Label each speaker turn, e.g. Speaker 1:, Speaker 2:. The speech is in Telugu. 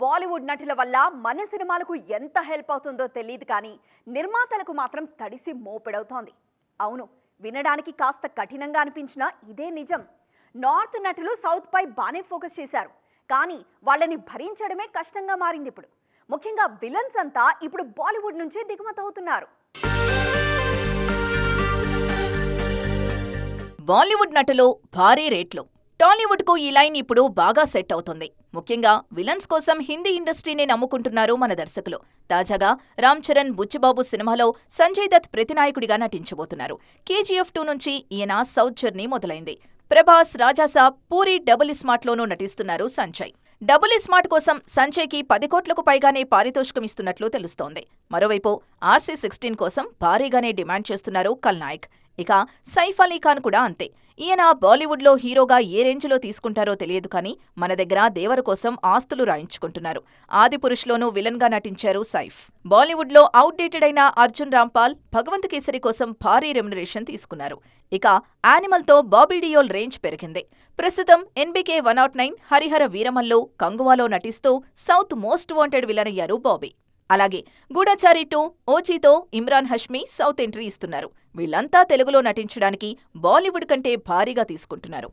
Speaker 1: బాలీవుడ్ నటుల వల్ల మన సినిమాలకు ఎంత హెల్ప్ అవుతుందో తెలియదు కానీ నిర్మాతలకు మాత్రం తడిసి మోపెడవుతోంది. అవును వినడానికి కాస్త కఠినంగా అనిపించినా ఇదే నిజం. నార్త్ నటులు సౌత్ పై బాగానే ఫోకస్ చేశారు. కానీ వాళ్ళని భరించడమే కష్టంగా మారింది ఇప్పుడు. ముఖ్యంగా విలన్స్ అంతా ఇప్పుడు బాలీవుడ్ నుంచే దిగుమతవుతున్నారు.
Speaker 2: బాలీవుడ్ నటులు భారీ రేట్లు. టాలీవుడ్కు ఈ లైన్ ఇప్పుడు బాగా సెట్ అవుతుంది. ముఖ్యంగా విలన్స్ కోసం హిందీ ఇండస్ట్రీని నమ్ముకుంటున్నారు మన దర్శకులు. తాజాగా రామ్ చరణ్ బుచ్చిబాబు సినిమాలో సంజయ్ దత్ ప్రతినాయకుడిగా నటించబోతున్నారు. కేజీఎఫ్ టూ నుంచి ఈయన సౌత్ జర్నీ మొదలైంది. ప్రభాస్ రాజాసాబ్ పూరి డబుల్ స్మార్ట్లోనూ నటిస్తున్నారు సంజయ్. డబుల్ స్మార్ట్ కోసం సంచయ్కి పది కోట్లకు పైగానే పారితోషికం ఇస్తున్నట్లు తెలుస్తోంది. మరోవైపు ఆర్సీ సిక్స్టీన్ కోసం భారీగానే డిమాండ్ చేస్తున్నారు కల్నాయక్ ఇక సైఫ్ అలీ ఖాన్ కూడా అంతే. ఈయన బాలీవుడ్లో హీరోగా ఏ రేంజ్లో తీసుకుంటారో తెలియదు కానీ మన దగ్గర దేవర కోసం ఆస్తులు రాయించుకుంటున్నారు. ఆదిపురుష్లోనూ విలన్గా నటించారు సైఫ్. బాలీవుడ్లో అవుట్డేటెడ్ అయిన అర్జున్ రాంపాల్ భగవంత్ కేసరి కోసం భారీ రెమ్యునరేషన్ తీసుకున్నారు. ఇక యానిమల్తో బాబీడియోల్ రేంజ్ పెరిగింది. ప్రస్తుతం NBK one nought nine Harihara వీరమల్లో కంగువాలో నటిస్తూ సౌత్ మోస్ట్ వాంటెడ్ విలన్ అయ్యారు బాబీ. అలాగే గూఢచారి టూ ఓజీతో ఇమ్రాన్ హష్మీ సౌత్ ఎంట్రీ ఇస్తున్నారు. వీళ్ళంతా తెలుగులో నటించడానికి బాలీవుడ్ కంటే భారీగా తీసుకుంటున్నారు.